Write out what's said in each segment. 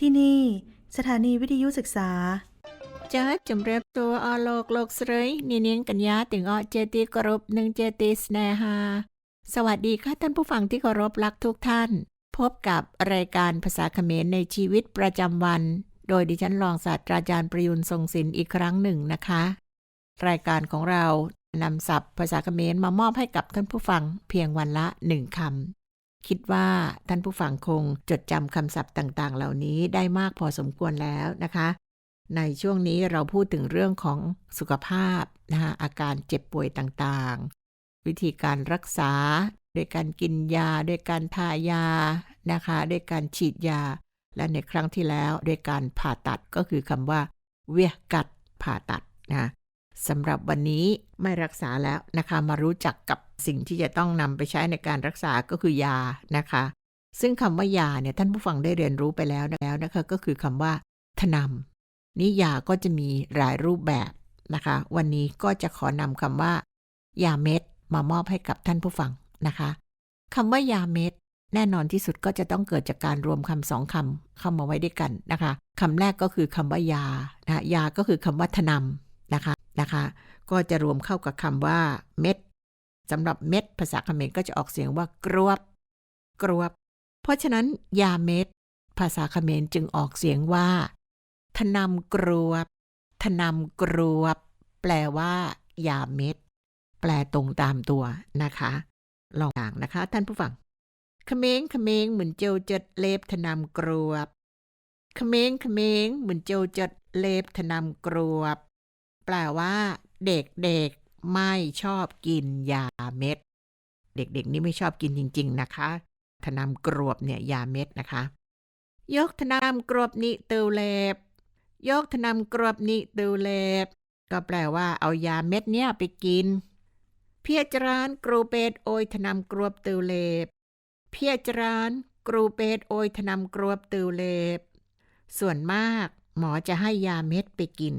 ที่นี่ สถานีวิทยุศึกษา ចាជំរាបសួរអស់លោកលោកស្រីនាងនាងកញ្ញាទាំងអស់ជាទីគោរពនិងជាទីស្នេហា สวัสดีค่ะท่านผู้ฟังที่เคารพรักทุกท่าน พบกับรายการภาษาเขมรในชีวิตประจำวัน โดยดิฉันรองศาสตราจารย์ประยุนทรงศิลป์อีกครั้งหนึ่งนะคะ รายการของเรานำศัพท์ภาษาเขมรมามอบให้กับท่านผู้ฟังเพียงวันละหนึ่งคำ คิดว่าท่านผู้ฟังคงจดจำคำศัพท์ต่างๆ เหล่านี้ได้มากพอสมควรแล้วนะคะ ในช่วงนี้เราพูดถึงเรื่องของสุขภาพนะคะอาการเจ็บป่วยต่างๆ วิธีการรักษาโดยการกินยาโดยการทายานะคะโดยการฉีดยา และในครั้งที่แล้วโดยการผ่าตัดก็คือคำว่า เวียกัดผ่าตัดนะ สำหรับวันนี้ไม่รักษาแล้วนะคะ มารู้จักกับสิ่งที่จะต้องนำไปใช้ในการรักษาก็คือยานะคะ ซึ่งคำว่ายาเนี่ยท่านผู้ฟังได้เรียนรู้ไปแล้วแล้วนะคะก็คือคำว่าทนำนิยาก็จะมีหลายรูปแบบนะคะ วันนี้ก็จะขอนำคำว่า ยาเม็ดมามอบให้กับท่านผู้ฟังนะคะคำว่ายาเม็ดแน่นอนที่สุดก็จะต้องเกิดจากการรวมคำสองคำเข้ามาไว้ด้วยกันนะคะคำแรกก็คือคำว่ายานะยาก็คือคำว่าทนำ นะคะ ก็จะรวมเข้ากับคำว่า เม็ดสำหรับเม็ดภาษาเขมรก็จะออกเสียงว่ากรวบกรวบ เพราะฉะนั้น ยาเม็ด ภาษาเขมรจึงออกเสียงว่า ทนำกรวบ ทนำกรวบ แปลว่า ยาเม็ด แปลตรงตามตัวนะคะ ลองอ่านนะคะ ท่านผู้ฟังเขมงเขมงเหมือนเจียวจดเล็บทนำกรวบเขมงเขมงเหมือนเจียวจดเล็บทนำกรวบ แปลว่า เด็กๆไม่ชอบกินยาเม็ด เด็กๆ นี่ไม่ชอบกินจริง ๆ นะคะทนำกรวบเนี่ยยาเม็ดนะคะ ยกทนำกรวบนิเตวเล็บยกทนำกรวบนิเตวเล็บก็แปลว่าเอายาเม็ดเนี้ยไปกิน เพียจรานกรูเปดโอยทนำกรวบเตวเล็บเพียจรานกรูเปดโอยทนำกรวบเตวเล็บส่วนมาก หมอจะให้ยาเม็ดไปกิน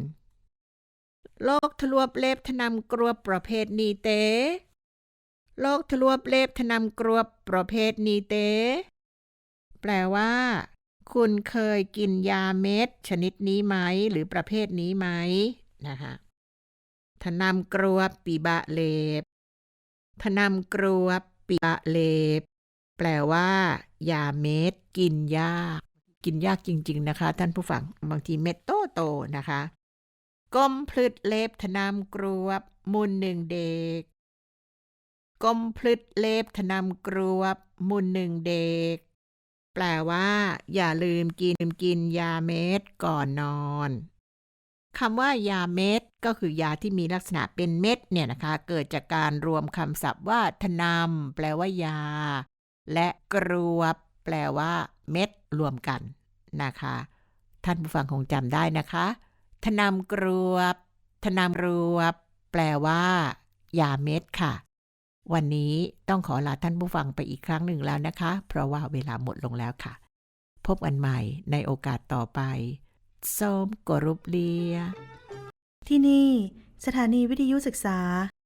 โรคทะลวบเล็บทนำกรวบประเภทนีเตโรคทะลวบเล็บทนำกรวบประเภทนีเตแปลว่า คุณเคยกินยาเม็ดชนิดนี้ไหม หรือประเภทนี้ไหมนะคะทนำกรวบปีบะเล็บทนำกรวบปีบะเล็บแปลว่า ยาเม็ดกินยาก กินยากจริง ๆ นะคะ ท่านผู้ฟังบางทีเม็ดโตโตนะคะ ก้มพลึดเล็บทนำกรวบมุนหนึ่งเด็ก ก้มพลึดเล็บทนำกรวบมุนหนึ่งเด็ก แปลว่า อย่าลืมกินกินยาเม็ดก่อนนอนคำว่ายาเม็ดก็คือยาที่มีลักษณะเป็นเม็ดเนี่ยนะคะ เกิดจากการรวมคำศัพท์ว่าทนำแปลว่ายา และกรวบแปลว่า เม็ดรวมกันนะคะ ท่านผู้ฟังคงจำได้นะคะ ทนามกรวบ ทนามรวบ แปลว่า ยาเม็ดค่ะ วันนี้ต้องขอลาท่านผู้ฟังไปอีกครั้งหนึ่งแล้วนะคะ เพราะว่าเวลาหมดลงแล้วค่ะ พบกันใหม่ในโอกาสต่อไปส้มกรุบเลีย ที่นี่ สถานีวิทยุศึกษา